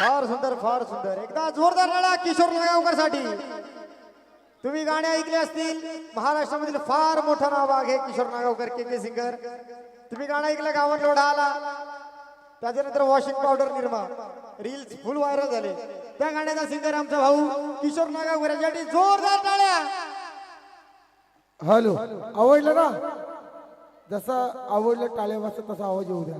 फार सुंदर फार सुंदर. एकदा जोरदार लढा किशोर लगावकरसाठी तुम्ही गाणे ऐकले असतील महाराष्ट्रामधील फार मोठं नाव आहे किशोर नागावकर के के सिंगर. तुम्ही गाणं ऐकलं गावात लोढा आला. त्याच्यानंतर washing powder Nirma reels full viral झाले. त्या गाण्याचा सिंगर आमचा भाऊ किशोर नागावकर. यासाठी जोरदार टाळ्या. हॅलो आवडलं ना? जसं आवडलं टाळ्या वाजता तसा आवाज येऊ द्या.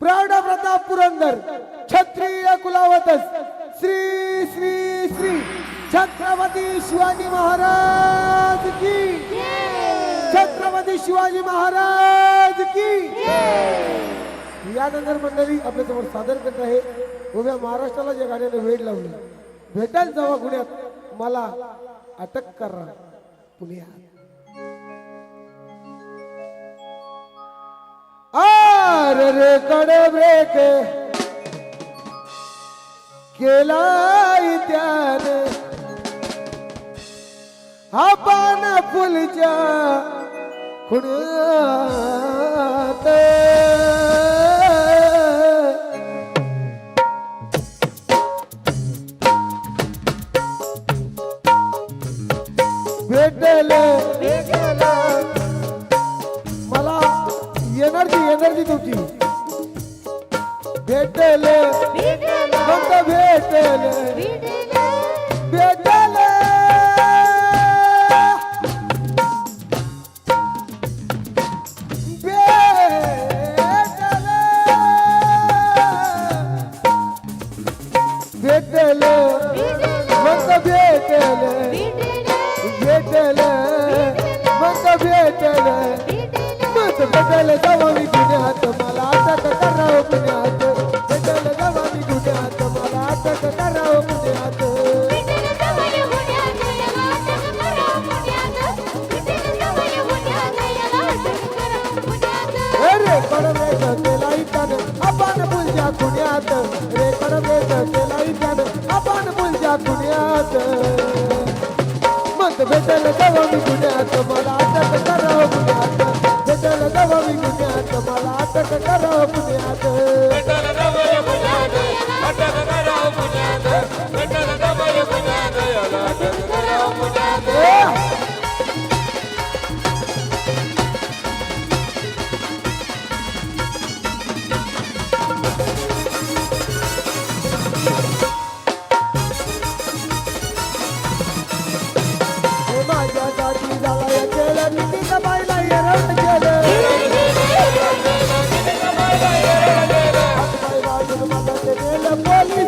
प्रौढ प्रताप पुरंदर क्षत्रिय कुलावतस श्री श्री श्री छत्रपती शिवाजी महाराज की छत्रपती शिवाजी महाराज की यानंतर मंडळी आपल्यासमोर सादर करत आहे. उभ्या महाराष्ट्राला जे गाण्याने वेळ लावली भेटायला जावा गुन्ह्यात मला अटक करा. पुण्यात. रे कडवेक केलाय त्याने. हा पान फुलच्या खुण्यात एनर्जी एनर्जी तुझी भेटल. फक्त भेटल. भेटल. भेटल. फक्त भेटल. भेटल. भेटल. मत भेटल जावा मी गुन्ह्यात मला अटक करावं पुण्यात भेटल जावा मी गुन्ह्यात मला अटक करावं पुण्यात रे कडवेच केला इकान आपण बुलजा पुण्यात रे कडवेच केला इकान आपण बुलजा पुण्यात मत भेटल जावा मी गुन्ह्यात मला मला अटक करावं केलं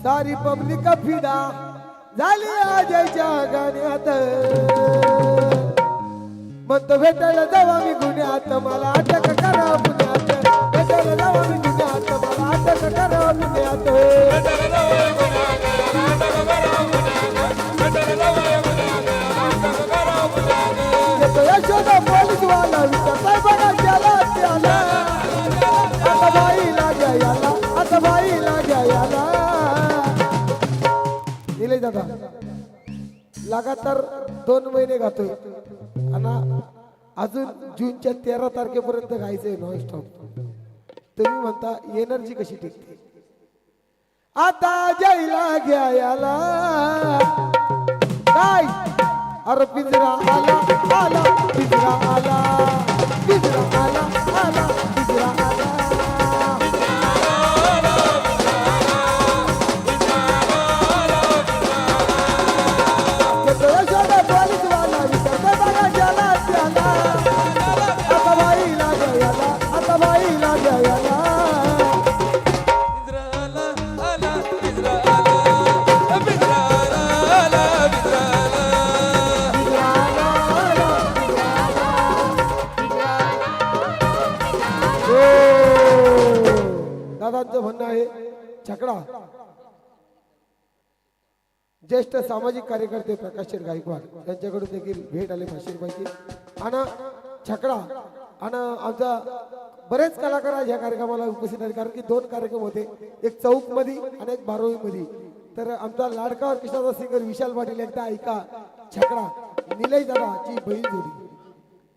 सारी पब्लिक फिदा झाली आजच्या गाण्यात. म्हणतो भेटायला जावा मी गुन्ह्यात मला अटक करा. केले दादा. लगातार दोन महिने गातोय. आणि अजून जूनच्या तेरा तारखेपर्यंत गायचंय नॉन स्टॉप तुम्ही म्हणता एनर्जी कशी टिकते? आता जायला घ्यायला. काय? अरे पिंजरा आला आला पिंजरा आला. दादांचं म्हणणं आहे छकडा. ज्येष्ठ सामाजिक कार्यकर्ते प्रकाश शेठ गायकवाड यांच्याकडून देखील भेट आली पाचशे आणि छकडा. आणि आमचा बरेच कलाकार आज या कार्यक्रमाला उपस्थित आहेत कारण की दोन कार्यक्रम होते. एक चौकमध्ये आणि एक बारोळी मध्ये तर आमचा लाडका ऑर्केस्ट्राचा सिंगर विशाल पाटील एकदा ऐका. छकडा. निलय दादाची बहीण जोडी.